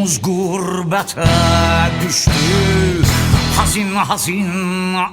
Ruhumuz gurbete düştü. Hazin hazin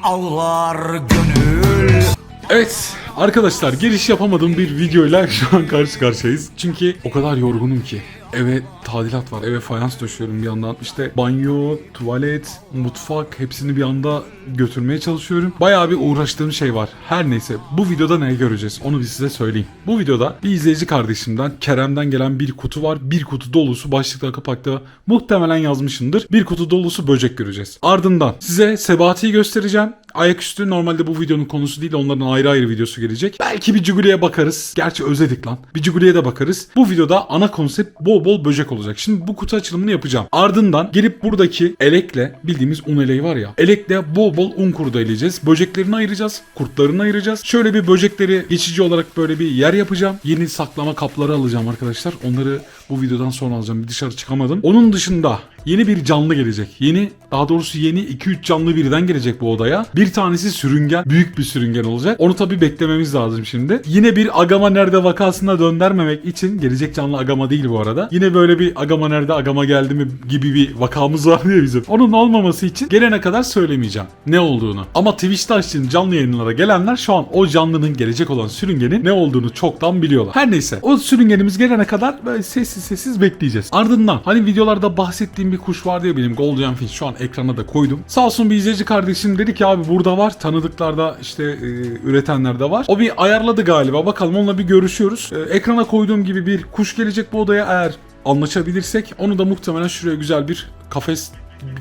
ağlar gönül. Evet arkadaşlar giriş yapamadığım bir videoyla şu an karşı karşıyayız. Çünkü o kadar yorgunum ki. Eve tadilat var. Eve fayans döşüyorum bir yandan. İşte banyo, tuvalet, mutfak hepsini bir anda götürmeye çalışıyorum. Bayağı bir uğraştığım şey var. Her neyse bu videoda ne göreceğiz onu bir size söyleyeyim. Bu videoda bir izleyici kardeşimden Kerem'den gelen bir kutu var. Bir kutu dolusu başlıkta kapakta muhtemelen yazmışımdır. Bir kutu dolusu böcek göreceğiz. Ardından size Sebati'yi göstereceğim. Ayaküstü normalde bu videonun konusu değil onların ayrı ayrı videosu gelecek. Belki bir Ciguli'ye bakarız. Gerçi özledik lan. Bir Ciguli'ye de bakarız. Bu videoda ana konsept bol bol böcek olacak. Şimdi bu kutu açılımını yapacağım. Ardından gelip buradaki elekle bildiğimiz un eleği var ya. Elekle bol bol un kurdu eleyeceğiz. Böceklerini ayıracağız. Kurtlarını ayıracağız. Şöyle bir böcekleri geçici olarak böyle bir yer yapacağım. Yeni saklama kapları alacağım arkadaşlar. Onları bu videodan sonra alacağım. Bir dışarı çıkamadım. Onun dışında yeni bir canlı gelecek. Yeni daha doğrusu yeni 2-3 canlı birden gelecek bu odaya. Bir tanesi sürüngen. Büyük bir sürüngen olacak. Onu tabii beklememiz lazım şimdi. Yine bir Agama Nerede vakasına döndürmemek için gelecek canlı Agama değil bu arada. Yine böyle bir Agama Nerede Agama geldi mi gibi bir vakamız var ya bizim. Onun olmaması için gelene kadar söylemeyeceğim ne olduğunu. Ama Twitch'te açtığım canlı yayınlara gelenler şu an o canlının gelecek olan sürüngenin ne olduğunu çoktan biliyorlar. Her neyse o sürüngenimiz gelene kadar böyle sessiz sessiz bekleyeceğiz. Ardından hani videolarda bahsettiğim bir kuş vardı ya benim Golden Fish şu an ekrana da koydum. Sağ olsun bir izleyici kardeşim dedi ki abi burada var tanıdıklarda işte e, üretenler var. O bir ayarladı galiba bakalım onunla bir görüşüyoruz. E, ekrana koyduğum gibi bir kuş gelecek bu odaya eğer anlaşabilirsek onu da muhtemelen şuraya güzel bir kafes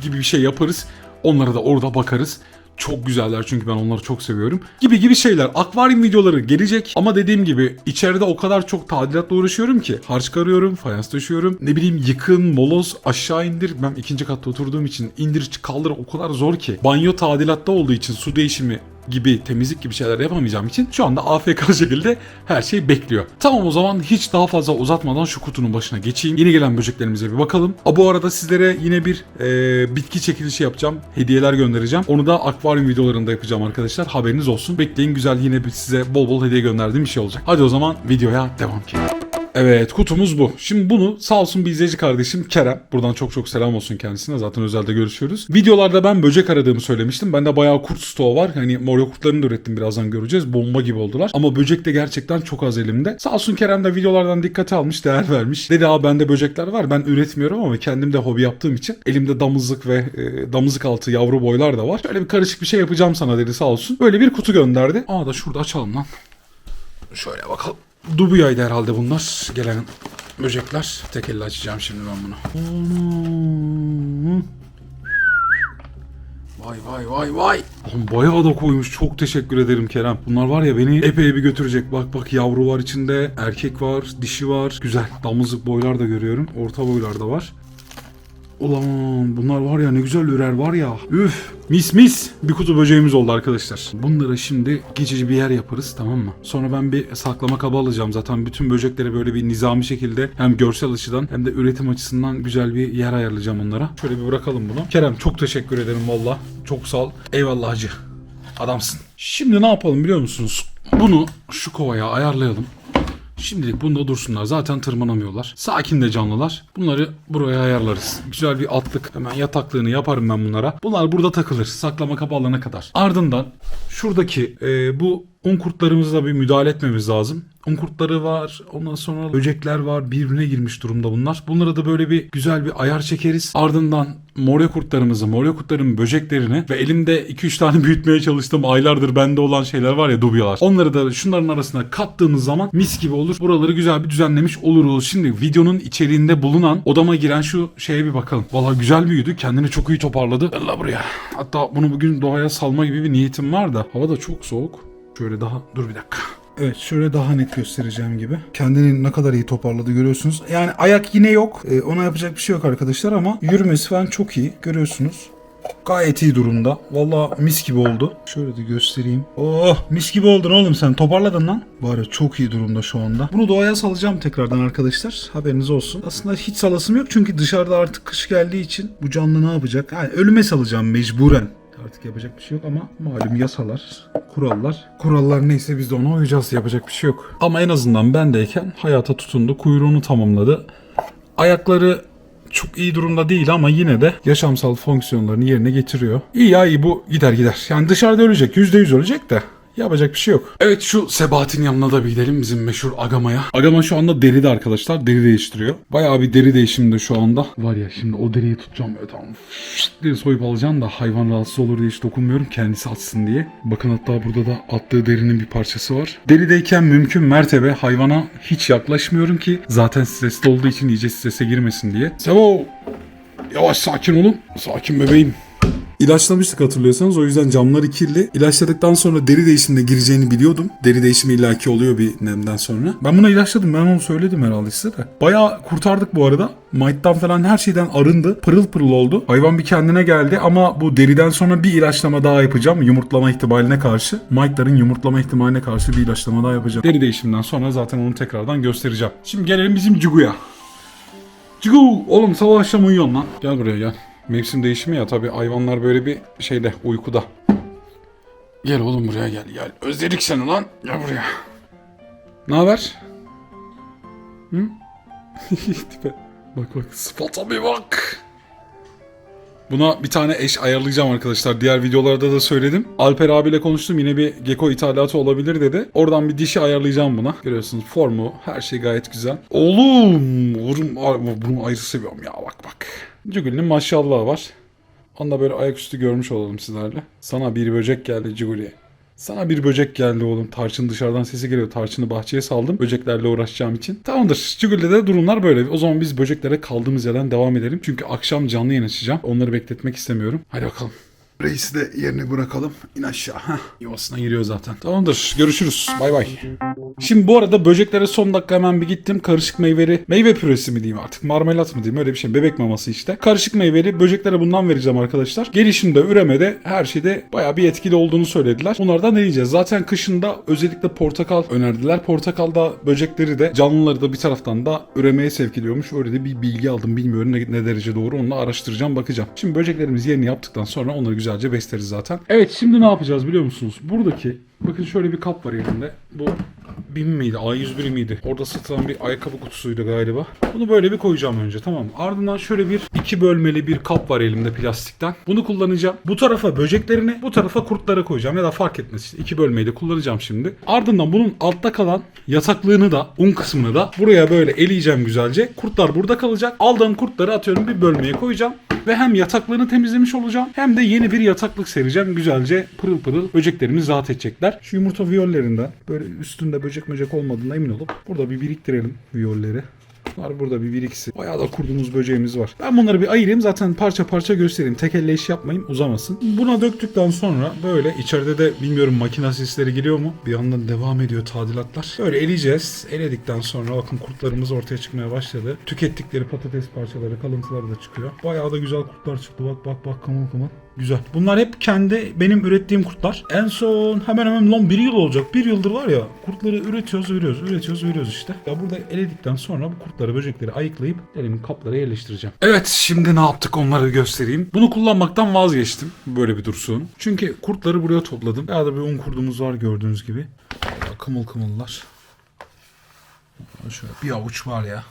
gibi bir şey yaparız. Onlara da orada bakarız. Çok güzeller çünkü ben onları çok seviyorum. Gibi gibi şeyler. Akvaryum videoları gelecek ama dediğim gibi içeride o kadar çok tadilatla uğraşıyorum ki. Harç çıkarıyorum, fayans döşüyorum. Ne bileyim yıkın, moloz, aşağı indir. Ben ikinci katta oturduğum için indir kaldır o kadar zor ki. Banyo tadilatta olduğu için su değişimi gibi temizlik gibi şeyler yapamayacağım için şu anda AFK şekilde her şey bekliyor. Tamam o zaman hiç daha fazla uzatmadan şu kutunun başına geçeyim. Yeni gelen böceklerimize bir bakalım. A, bu arada sizlere yine bir e, bitki çekilişi yapacağım. Hediyeler göndereceğim. Onu da akvaryum videolarında yapacağım arkadaşlar. Haberiniz olsun. Bekleyin güzel yine bir size bol bol hediye gönderdiğim bir şey olacak. Hadi o zaman videoya devam ki. Evet kutumuz bu. Şimdi bunu sağ olsun bir izleyici kardeşim Kerem. Buradan çok çok selam olsun kendisine. Zaten özelde görüşüyoruz. Videolarda ben böcek aradığımı söylemiştim. Bende bayağı kurt stoğu var. Hani mor kurtlarını da ürettim birazdan göreceğiz. Bomba gibi oldular. Ama böcek de gerçekten çok az elimde. Sağ olsun Kerem de videolardan dikkate almış, değer vermiş. Dedi abi bende böcekler var. Ben üretmiyorum ama kendim de hobi yaptığım için elimde damızlık ve e, damızlık altı yavru boylar da var. Şöyle bir karışık bir şey yapacağım sana dedi sağ olsun. Böyle bir kutu gönderdi. Aa da şurada açalım lan. Şöyle bakalım. Dubuyaydı herhalde bunlar. Gelen böcekler. Tek elle açacağım şimdi ben bunu. Vay vay vay vay. Oğlum bayağı da koymuş. Çok teşekkür ederim Kerem. Bunlar var ya beni epey bir götürecek. Bak bak yavru var içinde. Erkek var. Dişi var. Güzel. Damızlık boylar da görüyorum. Orta boylar da var. Ulan bunlar var ya ne güzel ürer var ya. Üf mis mis bir kutu böceğimiz oldu arkadaşlar. Bunlara şimdi geçici bir yer yaparız tamam mı? Sonra ben bir saklama kabı alacağım zaten bütün böceklere böyle bir nizami şekilde hem görsel açıdan hem de üretim açısından güzel bir yer ayarlayacağım onlara. Şöyle bir bırakalım bunu. Kerem çok teşekkür ederim valla. Çok sağ ol. Eyvallah hacı. Adamsın. Şimdi ne yapalım biliyor musunuz? Bunu şu kovaya ayarlayalım. Şimdilik bunda dursunlar. Zaten tırmanamıyorlar. Sakin de canlılar. Bunları buraya ayarlarız. Güzel bir atlık. Hemen yataklığını yaparım ben bunlara. Bunlar burada takılır. Saklama kabı alana kadar. Ardından şuradaki e, bu un kurtlarımıza bir müdahale etmemiz lazım. Un kurtları var. Ondan sonra böcekler var. Birbirine girmiş durumda bunlar. Bunlara da böyle bir güzel bir ayar çekeriz. Ardından morya kurtlarımızı, morya kurtların böceklerini ve elimde 2-3 tane büyütmeye çalıştığım aylardır bende olan şeyler var ya dubyalar. Onları da şunların arasına kattığımız zaman mis gibi olur. Buraları güzel bir düzenlemiş oluruz. Şimdi videonun içeriğinde bulunan odama giren şu şeye bir bakalım. Valla güzel büyüdü. Kendini çok iyi toparladı. Allah buraya. Hatta bunu bugün doğaya salma gibi bir niyetim var da. Hava da çok soğuk. Şöyle daha dur bir dakika. Evet şöyle daha net göstereceğim gibi. Kendini ne kadar iyi toparladı görüyorsunuz. Yani ayak yine yok. Ee, ona yapacak bir şey yok arkadaşlar ama yürümesi falan çok iyi. Görüyorsunuz. Gayet iyi durumda. Valla mis gibi oldu. Şöyle de göstereyim. Oh mis gibi oldun oğlum sen. Toparladın lan. Ya çok iyi durumda şu anda. Bunu doğaya salacağım tekrardan arkadaşlar. Haberiniz olsun. Aslında hiç salasım yok çünkü dışarıda artık kış geldiği için bu canlı ne yapacak? Yani ölüme salacağım mecburen. Artık yapacak bir şey yok ama malum yasalar, kurallar. Kurallar neyse biz de ona uyacağız. Yapacak bir şey yok. Ama en azından bendeyken hayata tutundu. Kuyruğunu tamamladı. Ayakları çok iyi durumda değil ama yine de yaşamsal fonksiyonlarını yerine getiriyor. İyi ya iyi bu gider gider. Yani dışarıda ölecek %100 ölecek de. Yapacak bir şey yok. Evet şu Sebahat'in yanına da bir gidelim bizim meşhur Agama'ya. Agama şu anda deride arkadaşlar. Deri değiştiriyor. Bayağı bir deri değişiminde şu anda. Var ya şimdi o deriyi tutacağım böyle tamam. Fışt diye soyup alacağım da hayvan rahatsız olur diye hiç dokunmuyorum. Kendisi atsın diye. Bakın hatta burada da attığı derinin bir parçası var. Derideyken mümkün mertebe hayvana hiç yaklaşmıyorum ki zaten stresli olduğu için iyice strese girmesin diye. Sebo Yavaş sakin olun. Sakin bebeğim. İlaçlamıştık hatırlıyorsanız o yüzden camları kirli. İlaçladıktan sonra deri değişimine gireceğini biliyordum. Deri değişimi illaki oluyor bir nemden sonra. Ben buna ilaçladım ben onu söyledim herhalde size de. Bayağı kurtardık bu arada. Might'tan falan her şeyden arındı. Pırıl pırıl oldu. Hayvan bir kendine geldi ama bu deriden sonra bir ilaçlama daha yapacağım. Yumurtlama ihtimaline karşı. Might'ların yumurtlama ihtimaline karşı bir ilaçlama daha yapacağım. Deri değişiminden sonra zaten onu tekrardan göstereceğim. Şimdi gelelim bizim Cigu'ya. Cigu oğlum sabah akşam uyuyorsun lan. Gel buraya gel. Mevsim değişimi ya tabi hayvanlar böyle bir şeyde uykuda. Gel oğlum buraya gel gel. Özledik seni lan. Gel buraya. Ne haber? Hı? Tipe. Bak bak sıfata bir bak. Buna bir tane eş ayarlayacağım arkadaşlar. Diğer videolarda da söyledim. Alper abiyle konuştum. Yine bir gecko ithalatı olabilir dedi. Oradan bir dişi ayarlayacağım buna. Görüyorsunuz formu. Her şey gayet güzel. Oğlum. Vurum, bunu ayrı seviyorum ya bak bak. Cugul'ün maşallahı var. Onu da böyle ayaküstü görmüş olalım sizlerle. Sana bir böcek geldi Cugul'e. Sana bir böcek geldi oğlum. Tarçın dışarıdan sesi geliyor. Tarçını bahçeye saldım. Böceklerle uğraşacağım için. Tamamdır. Cigül'de de durumlar böyle. O zaman biz böceklere kaldığımız yerden devam edelim. Çünkü akşam canlı yayın açacağım. Onları bekletmek istemiyorum. Hadi bakalım. Reisi de yerine bırakalım. İn aşağı. Heh. Yuvasına giriyor zaten. Tamamdır. Görüşürüz. Bay bay. Şimdi bu arada böceklere son dakika hemen bir gittim. Karışık meyveli, meyve püresi mi diyeyim artık, marmelat mı diyeyim öyle bir şey. Bebek maması işte. Karışık meyveli böceklere bundan vereceğim arkadaşlar. Gelişimde, üremede her şeyde bayağı bir etkili olduğunu söylediler. Bunlardan ne diyeceğiz? Zaten kışında özellikle portakal önerdiler. Portakalda böcekleri de canlıları da bir taraftan da üremeye sevk ediyormuş. Öyle de bir bilgi aldım. Bilmiyorum ne, ne derece doğru. Onu araştıracağım, bakacağım. Şimdi böceklerimiz yerini yaptıktan sonra onları güzelce besleriz zaten. Evet şimdi ne yapacağız biliyor musunuz? Buradaki bakın şöyle bir kap var elimde. Bu BİM miydi? A101 miydi? Orada satılan bir ayakkabı kutusuydu galiba. Bunu böyle bir koyacağım önce tamam? Ardından şöyle bir iki bölmeli bir kap var elimde plastikten. Bunu kullanacağım. Bu tarafa böceklerini, bu tarafa kurtlara koyacağım. Ya da fark etmez işte. İki bölmeyi de kullanacağım şimdi. Ardından bunun altta kalan yataklığını da, un kısmını da buraya böyle eleyeceğim güzelce. Kurtlar burada kalacak. Aldığım kurtları atıyorum bir bölmeye koyacağım. Ve hem yataklarını temizlemiş olacağım hem de yeni bir yataklık sereceğim. Güzelce pırıl pırıl böceklerimiz rahat edecekler. Şu yumurta viyollerinden böyle üstünde böcek böcek olmadığına emin olup burada bir biriktirelim viyolleri. Var burada bir, bir ikisi. Bayağı da kurduğumuz böceğimiz var. Ben bunları bir ayırayım zaten parça parça göstereyim. Tek elle iş yapmayayım uzamasın. Buna döktükten sonra böyle içeride de bilmiyorum makine sesleri geliyor mu? Bir yandan devam ediyor tadilatlar. Böyle eleyeceğiz. Eledikten sonra bakın kurtlarımız ortaya çıkmaya başladı. Tükettikleri patates parçaları kalıntıları da çıkıyor. Bayağı da güzel kurtlar çıktı. Bak bak bak kımıl kımıl. Güzel. Bunlar hep kendi benim ürettiğim kurtlar. En son hemen hemen lan bir yıl olacak. Bir yıldır var ya kurtları üretiyoruz, veriyoruz, üretiyoruz, veriyoruz işte. Ya burada eledikten sonra bu kurtları, böcekleri ayıklayıp elimin kaplara yerleştireceğim. Evet şimdi ne yaptık onları göstereyim. Bunu kullanmaktan vazgeçtim. Böyle bir dursun. Çünkü kurtları buraya topladım. Ya da bir un kurdumuz var gördüğünüz gibi. Kımıl kımıllar. Şöyle bir avuç var ya.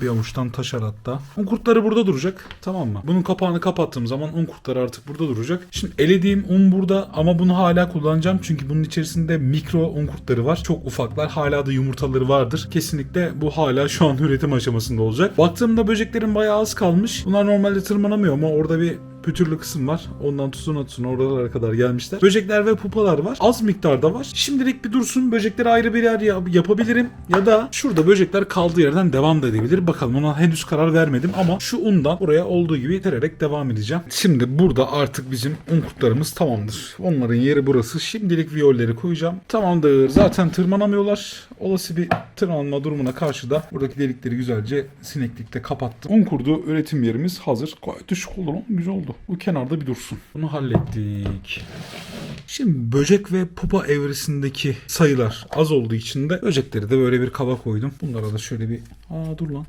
Bir avuçtan taşar hatta. Un kurtları burada duracak. Tamam mı? Bunun kapağını kapattığım zaman un kurtları artık burada duracak. Şimdi elediğim un burada ama bunu hala kullanacağım. Çünkü bunun içerisinde mikro un kurtları var. Çok ufaklar. Hala da yumurtaları vardır. Kesinlikle bu hala şu an üretim aşamasında olacak. Baktığımda böceklerin bayağı az kalmış. Bunlar normalde tırmanamıyor ama orada bir pütürlü kısım var. Ondan tutuna tutuna oralara kadar gelmişler. Böcekler ve pupalar var. Az miktarda var. Şimdilik bir dursun. Böcekleri ayrı bir yer yap- yapabilirim. Ya da şurada böcekler kaldığı yerden devam da edebilir. Bakalım ona henüz karar vermedim ama şu undan buraya olduğu gibi itererek devam edeceğim. Şimdi burada artık bizim un kurtlarımız tamamdır. Onların yeri burası. Şimdilik viyolleri koyacağım. Tamamdır. Zaten tırmanamıyorlar. Olası bir tırmanma durumuna karşı da buradaki delikleri güzelce sineklikte kapattım. Un kurdu üretim yerimiz hazır. Gayet düşük oldu lan. Güzel oldu. Bu kenarda bir dursun. Bunu hallettik. Şimdi böcek ve pupa evresindeki sayılar az olduğu için de böcekleri de böyle bir kaba koydum. Bunlara da şöyle bir... Aa dur lan.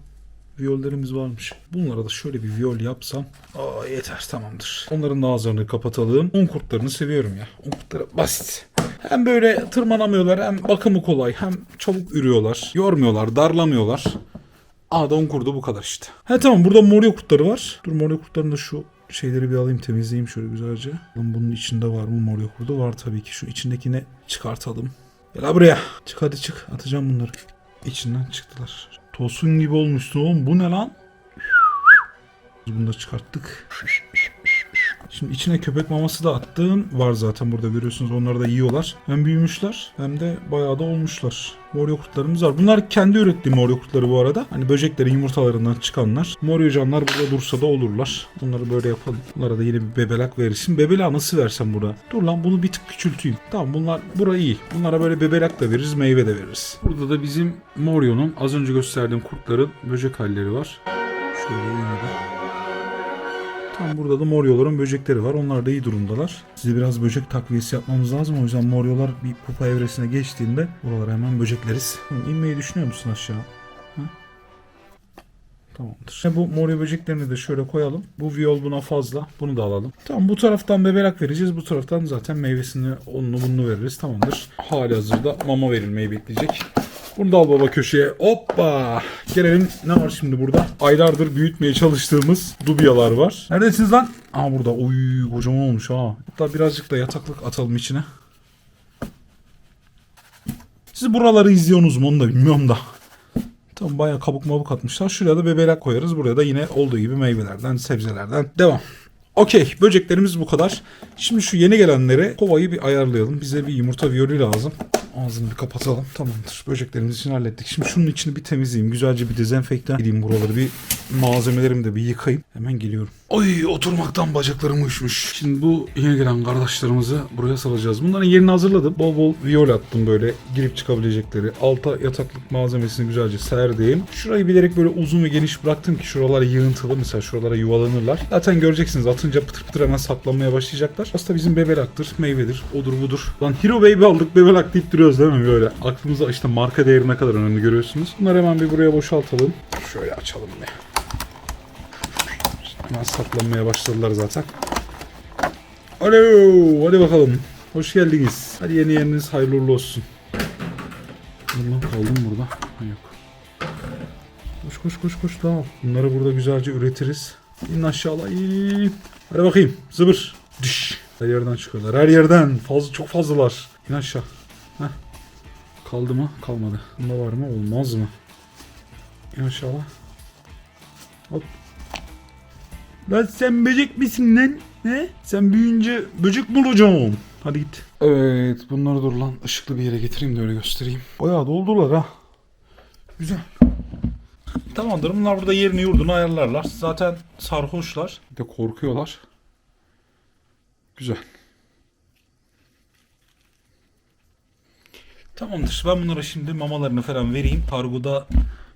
Viyollerimiz varmış. Bunlara da şöyle bir viyol yapsam. Aa yeter tamamdır. Onların ağızlarını kapatalım. Un kurtlarını seviyorum ya. Un kurtları basit. Hem böyle tırmanamıyorlar hem bakımı kolay hem çabuk ürüyorlar. Yormuyorlar, darlamıyorlar. Aa da 10 kurdu bu kadar işte. He tamam burada moryo kurtları var. Dur moryo kurtlarını da şu şeyleri bir alayım temizleyeyim şöyle güzelce. Lan bunun içinde var mı moryo kurdu? Var tabii ki. Şu içindekini çıkartalım. Gel buraya. Çık hadi çık. Atacağım bunları. İçinden çıktılar. Tosun gibi olmuşsun oğlum. Bu ne lan? Bunu da çıkarttık. Şimdi içine köpek maması da attığım var zaten burada görüyorsunuz. Onları da yiyorlar. Hem büyümüşler hem de bayağı da olmuşlar. Moryo kurtlarımız var. Bunlar kendi ürettiğim moryo kurtları bu arada. Hani böceklerin yumurtalarından çıkanlar. Moryo canlar burada dursa da olurlar. Bunları böyle yapalım. Bunlara da yine bir bebelak veririz. Şimdi bebelağı nasıl versem burada? Dur lan bunu bir tık küçülteyim. Tamam bunlar burayı iyi. Bunlara böyle bebelak da veririz, meyve de veririz. Burada da bizim Morio'nun az önce gösterdiğim kurtların böcek halleri var. Şöyle yine. Tam burada da moryoların böcekleri var. Onlar da iyi durumdalar. Size biraz böcek takviyesi yapmamız lazım. O yüzden moryolar bir pupa evresine geçtiğinde buralara hemen böcekleriz. İnmeyi düşünüyor musun aşağı? Tamamdır. E, Bu moryo böceklerini de şöyle koyalım. Bu viyol buna fazla. Bunu da alalım. Tamam bu taraftan bebelak vereceğiz. Bu taraftan zaten meyvesini, onunu bununu veririz. Tamamdır. Hali hazırda mama verilmeyi bekleyecek. Bunu da al baba köşeye. Hoppa. Gelelim ne var şimdi burada? Aylardır büyütmeye çalıştığımız dubyalar var. Neredesiniz lan? Aa burada. Oy kocaman olmuş ha. Hatta birazcık da yataklık atalım içine. Siz buraları izliyorsunuz mu onu da bilmiyorum da. Tamam bayağı kabuk mabuk atmışlar. Şuraya da bebelak koyarız. Buraya da yine olduğu gibi meyvelerden, sebzelerden devam. Okey böceklerimiz bu kadar. Şimdi şu yeni gelenlere kovayı bir ayarlayalım. Bize bir yumurta viyolü lazım. Ağzını bir kapatalım. Tamamdır. Böceklerimiz için hallettik. Şimdi şunun içini bir temizleyeyim. Güzelce bir dezenfektan edeyim buraları. Bir malzemelerimi de bir yıkayayım. Hemen geliyorum. Oy oturmaktan bacaklarım uyuşmuş. Şimdi bu yeni gelen kardeşlerimizi buraya salacağız. Bunların yerini hazırladım. Bol bol viyol attım böyle girip çıkabilecekleri. Alta yataklık malzemesini güzelce serdim. Şurayı bilerek böyle uzun ve geniş bıraktım ki şuralar yığıntılı. Mesela şuralara yuvalanırlar. Zaten göreceksiniz atınca pıtır pıtır hemen saklanmaya başlayacaklar. Aslında bizim bebelaktır, meyvedir, odur budur. Lan Hero Baby aldık bebelak deyip duruyoruz değil mi böyle? Aklımıza işte marka değeri ne kadar önemli görüyorsunuz. Bunları hemen bir buraya boşaltalım. Şöyle açalım bir. Hemen saklanmaya başladılar zaten. Alo, hadi bakalım. Hoş geldiniz. Hadi yeni yeriniz hayırlı olsun. Bundan kaldım burada. Yok. Koş koş koş koş tamam. Bunları burada güzelce üretiriz. İn aşağıla. Hadi bakayım. Zıbır. Düş. Her yerden çıkıyorlar. Her yerden. Fazla çok fazlalar. İn aşağı. Heh. Kaldı mı? Kalmadı. Bunda var mı? Olmaz mı? İn aşağı. Hop. Lan sen böcek misin lan? Ne? Sen büyüyünce böcek mi olacaksın? Hadi git. Evet bunları dur lan ışıklı bir yere getireyim de öyle göstereyim. Bayağı doldular ha. Güzel. Tamamdır bunlar burada yerini yurdunu ayarlarlar. Zaten sarhoşlar. Bir de korkuyorlar. Güzel. Tamamdır. Ben bunlara şimdi mamalarını falan vereyim. Kargoda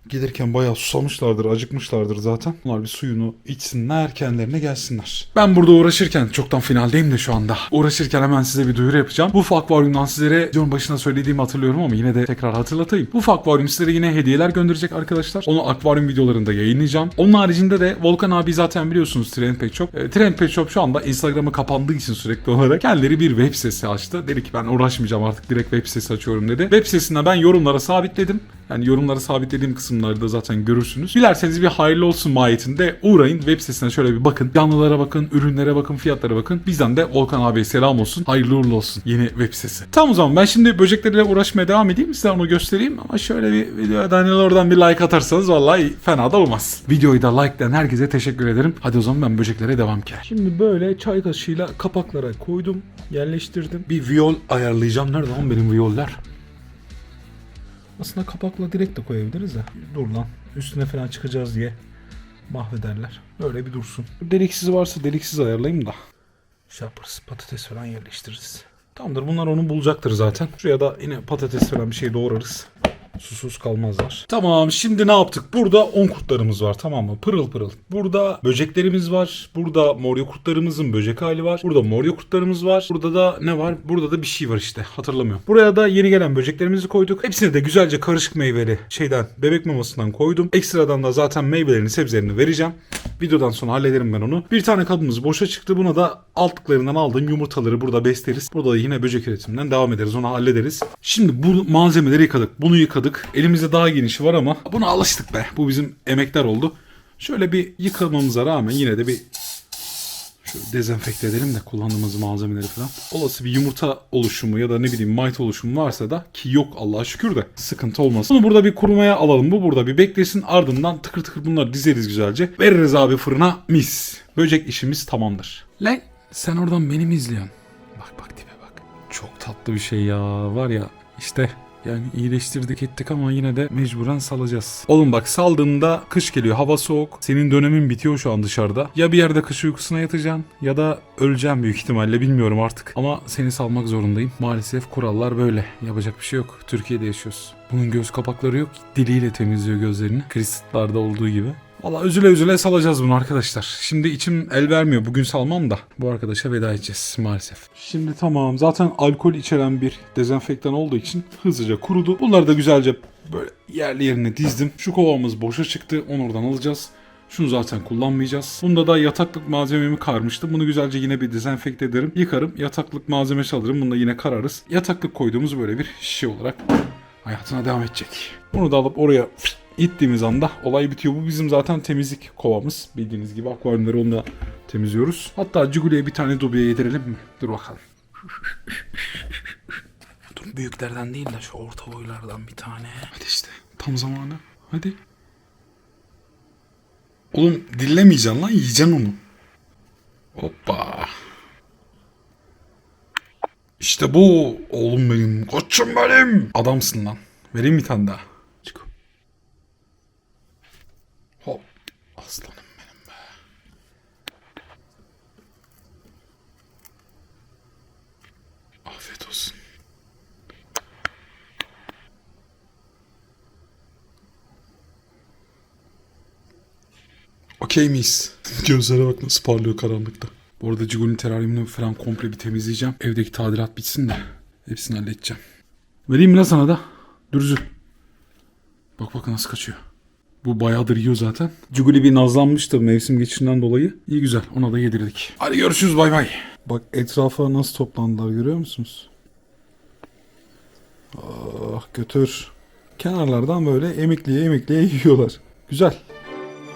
gelirken bayağı susamışlardır, acıkmışlardır zaten. Bunlar bir suyunu içsinler, kendilerine gelsinler. Ben burada uğraşırken, çoktan finaldeyim de şu anda. Uğraşırken hemen size bir duyuru yapacağım. Bu akvaryumdan sizlere videonun başına söylediğimi hatırlıyorum ama yine de tekrar hatırlatayım. Bu akvaryum sizlere yine hediyeler gönderecek arkadaşlar. Onu akvaryum videolarında yayınlayacağım. Onun haricinde de Volkan abi zaten biliyorsunuz Trend Pet Shop. E, Trend Pet Shop şu anda Instagram'ı kapandığı için sürekli olarak kendileri bir web sitesi açtı. Dedi ki ben uğraşmayacağım artık direkt web sitesi açıyorum dedi. Web sitesinde ben yorumlara sabitledim. Yani yorumlara sabitlediğim kısımlarda zaten görürsünüz. Dilerseniz bir hayırlı olsun mahiyetinde uğrayın. Web sitesine şöyle bir bakın. Canlılara bakın, ürünlere bakın, fiyatlara bakın. Bizden de Volkan abiye selam olsun. Hayırlı uğurlu olsun yeni web sitesi. Tamam o zaman ben şimdi böceklerle uğraşmaya devam edeyim. Size onu göstereyim. Ama şöyle bir videoya da hani oradan bir like atarsanız vallahi fena da olmaz. Videoyu da likelayan herkese teşekkür ederim. Hadi o zaman ben böceklere devam ki. Şimdi böyle çay kaşığıyla kapaklara koydum. Yerleştirdim. Bir viyol ayarlayacağım. Nerede lan benim viyoller? Aslında kapakla direkt de koyabiliriz de. Dur lan. Üstüne falan çıkacağız diye mahvederler. Öyle bir dursun. Deliksiz varsa deliksiz ayarlayayım da. Şey. Patates falan yerleştiririz. Tamamdır. Bunlar onu bulacaktır zaten. Şuraya da yine patates falan bir şey doğrarız. Susuz kalmazlar. Tamam şimdi ne yaptık? Burada 10 kurtlarımız var tamam mı? Pırıl pırıl. Burada böceklerimiz var. Burada moryo kurtlarımızın böcek hali var. Burada moryo kurtlarımız var. Burada da ne var? Burada da bir şey var işte. Hatırlamıyorum. Buraya da yeni gelen böceklerimizi koyduk. Hepsine de güzelce karışık meyveli şeyden bebek mamasından koydum. Ekstradan da zaten meyvelerini sebzelerini vereceğim. Videodan sonra hallederim ben onu. Bir tane kabımız boşa çıktı. Buna da altlıklarından aldığım yumurtaları burada besleriz. Burada da yine böcek üretiminden devam ederiz. Onu hallederiz. Şimdi bu malzemeleri yıkadık. Bunu yıkadık. Elimizde daha genişi var ama buna alıştık be. Bu bizim emekler oldu. Şöyle bir yıkamamıza rağmen yine de bir Şöyle dezenfekte edelim de kullandığımız malzemeleri falan. Olası bir yumurta oluşumu ya da ne bileyim mite oluşumu varsa da ki yok Allah'a şükür de sıkıntı olmasın. Bunu burada bir kurumaya alalım. Bu burada bir beklesin. Ardından tıkır tıkır bunları dizeriz güzelce. Veririz abi fırına mis. Böcek işimiz tamamdır. Lan sen oradan beni mi izliyorsun? Bak bak tipe bak. Çok tatlı bir şey ya. Var ya işte yani iyileştirdik ettik ama yine de mecburen salacağız. Oğlum bak saldığında kış geliyor hava soğuk. Senin dönemin bitiyor şu an dışarıda. Ya bir yerde kış uykusuna yatacaksın ya da öleceksin büyük ihtimalle bilmiyorum artık. Ama seni salmak zorundayım. Maalesef kurallar böyle. Yapacak bir şey yok. Türkiye'de yaşıyoruz. Bunun göz kapakları yok. Diliyle temizliyor gözlerini. Kristlarda olduğu gibi. Valla üzüle üzüle salacağız bunu arkadaşlar. Şimdi içim el vermiyor. Bugün salmam da bu arkadaşa veda edeceğiz maalesef. Şimdi tamam. Zaten alkol içeren bir dezenfektan olduğu için hızlıca kurudu. Bunları da güzelce böyle yerli yerine dizdim. Şu kovamız boşa çıktı. Onu oradan alacağız. Şunu zaten kullanmayacağız. Bunda da yataklık malzememi karmıştım. Bunu güzelce yine bir dezenfekte ederim. Yıkarım. Yataklık malzemesi alırım. Bunu da yine kararız. Yataklık koyduğumuz böyle bir şişe olarak hayatına devam edecek. Bunu da alıp oraya ittiğimiz anda olay bitiyor. Bu bizim zaten temizlik kovamız. Bildiğiniz gibi akvaryumları onunla temizliyoruz. Hatta Ciguli'ye bir tane Dobby'ye yedirelim mi? Dur bakalım. Dur büyüklerden değil de şu orta boylardan bir tane. Hadi işte tam zamanı. Hadi. Oğlum dillemeyeceksin lan yiyeceksin onu. Hoppa. İşte bu oğlum benim. Koçum benim. Adamsın lan. Vereyim bir tane daha. Çık. Hop. Aslanım benim be. Afiyet olsun. Okey miyiz? Gözlere bak nasıl parlıyor karanlıkta. Bu arada Ciguli'nin teraryumunu falan komple bir temizleyeceğim. Evdeki tadilat bitsin de hepsini halledeceğim. Vereyim mi lan sana da? Dürzü. Bak bak nasıl kaçıyor. Bu bayağıdır yiyor zaten. Cuguli bir nazlanmıştı mevsim geçişinden dolayı. İyi güzel ona da yedirdik. Hadi görüşürüz bay bay. Bak etrafa nasıl toplandılar görüyor musunuz? Ah götür. Kenarlardan böyle emekliye emekliye yiyorlar. Güzel.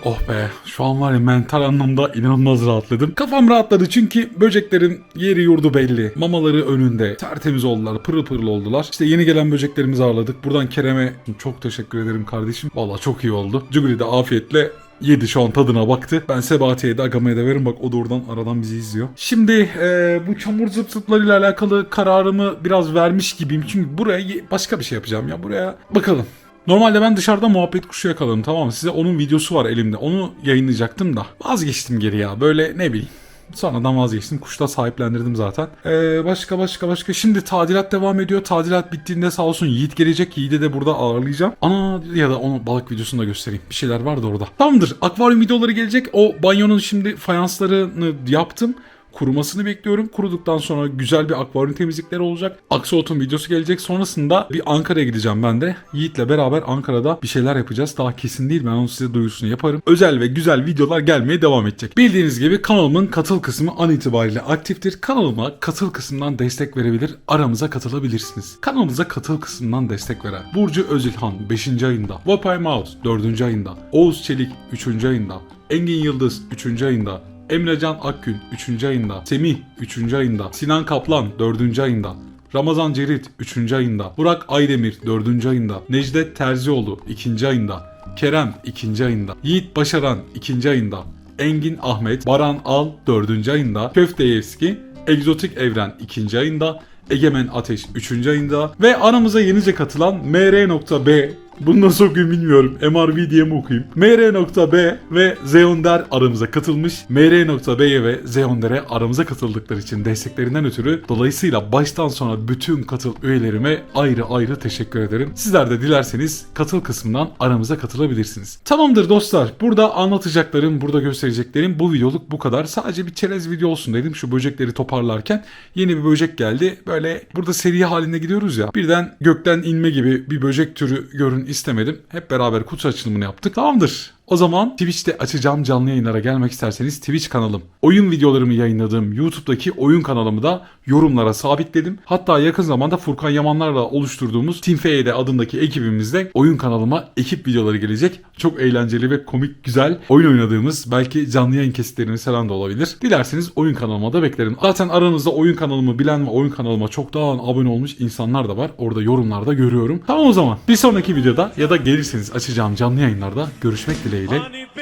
Oh be şu an var ya mental anlamda inanılmaz rahatladım. Kafam rahatladı çünkü böceklerin yeri yurdu belli. Mamaları önünde. Tertemiz oldular. Pırıl pırıl oldular. İşte yeni gelen böceklerimizi ağırladık. Buradan Kerem'e çok teşekkür ederim kardeşim. Valla çok iyi oldu. Cuguli de afiyetle yedi şu an tadına baktı. Ben Sebati'ye de Agame'ye de veririm. Bak o da oradan aradan bizi izliyor. Şimdi e, bu çamur zıp zıplarıyla alakalı kararımı biraz vermiş gibiyim. Çünkü buraya başka bir şey yapacağım ya. Buraya bakalım. Normalde ben dışarıda muhabbet kuşu yakaladım tamam mı? Size onun videosu var elimde. Onu yayınlayacaktım da. Vazgeçtim geri ya. Böyle ne bileyim. Sonradan vazgeçtim. Kuşta sahiplendirdim zaten. Ee, başka başka başka. Şimdi tadilat devam ediyor. Tadilat bittiğinde sağ olsun Yiğit gelecek. Yiğit'i de burada ağırlayacağım. Ana ya da onu balık videosunu da göstereyim. Bir şeyler vardı orada. Tamamdır. Akvaryum videoları gelecek. O banyonun şimdi fayanslarını yaptım kurumasını bekliyorum. Kuruduktan sonra güzel bir akvaryum temizlikleri olacak. Aksolot'un videosu gelecek. Sonrasında bir Ankara'ya gideceğim ben de. Yiğit'le beraber Ankara'da bir şeyler yapacağız. Daha kesin değil. Ben onu size duyurusunu yaparım. Özel ve güzel videolar gelmeye devam edecek. Bildiğiniz gibi kanalımın katıl kısmı an itibariyle aktiftir. Kanalıma katıl kısmından destek verebilir. Aramıza katılabilirsiniz. Kanalımıza katıl kısmından destek veren Burcu Özilhan 5. ayında. Vapay Mouse 4. ayında. Oğuz Çelik 3. ayında. Engin Yıldız 3. ayında. Emrecan Akgün 3. ayında, Semih 3. ayında, Sinan Kaplan 4. ayında, Ramazan Cerit 3. ayında, Burak Aydemir 4. ayında, Necdet Terzioğlu 2. ayında, Kerem 2. ayında, Yiğit Başaran 2. ayında, Engin Ahmet, Baran Al 4. ayında, Köfteyevski, Egzotik Evren 2. ayında, Egemen Ateş 3. ayında ve aramıza yenice katılan MR.B bunu nasıl okuyayım bilmiyorum. MRV diye mi okuyayım? MR.B ve Zeonder aramıza katılmış. MR.B'ye ve Zeonder'e aramıza katıldıkları için desteklerinden ötürü dolayısıyla baştan sona bütün katıl üyelerime ayrı ayrı teşekkür ederim. Sizler de dilerseniz katıl kısmından aramıza katılabilirsiniz. Tamamdır dostlar. Burada anlatacaklarım, burada göstereceklerim bu videoluk bu kadar. Sadece bir çerez video olsun dedim şu böcekleri toparlarken. Yeni bir böcek geldi. Böyle burada seri halinde gidiyoruz ya. Birden gökten inme gibi bir böcek türü görün istemedim. Hep beraber kutu açılımını yaptık. Tamamdır. O zaman Twitch'te açacağım canlı yayınlara gelmek isterseniz Twitch kanalım. Oyun videolarımı yayınladığım YouTube'daki oyun kanalımı da yorumlara sabitledim. Hatta yakın zamanda Furkan Yamanlarla oluşturduğumuz Team FE'de adındaki ekibimizde oyun kanalıma ekip videoları gelecek. Çok eğlenceli ve komik güzel oyun oynadığımız belki canlı yayın kesitlerimiz falan da olabilir. Dilerseniz oyun kanalıma da beklerim. Zaten aranızda oyun kanalımı bilen ve oyun kanalıma çoktan abone olmuş insanlar da var. Orada yorumlarda görüyorum. Tamam o zaman bir sonraki videoda ya da gelirseniz açacağım canlı yayınlarda görüşmek dileğiyle.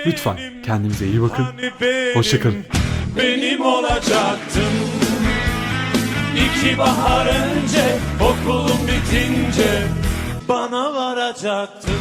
Lütfen kendinize iyi bakın. Hoşçakalın. Benim olacaktın İki bahar önce Okulum bitince Bana varacaktın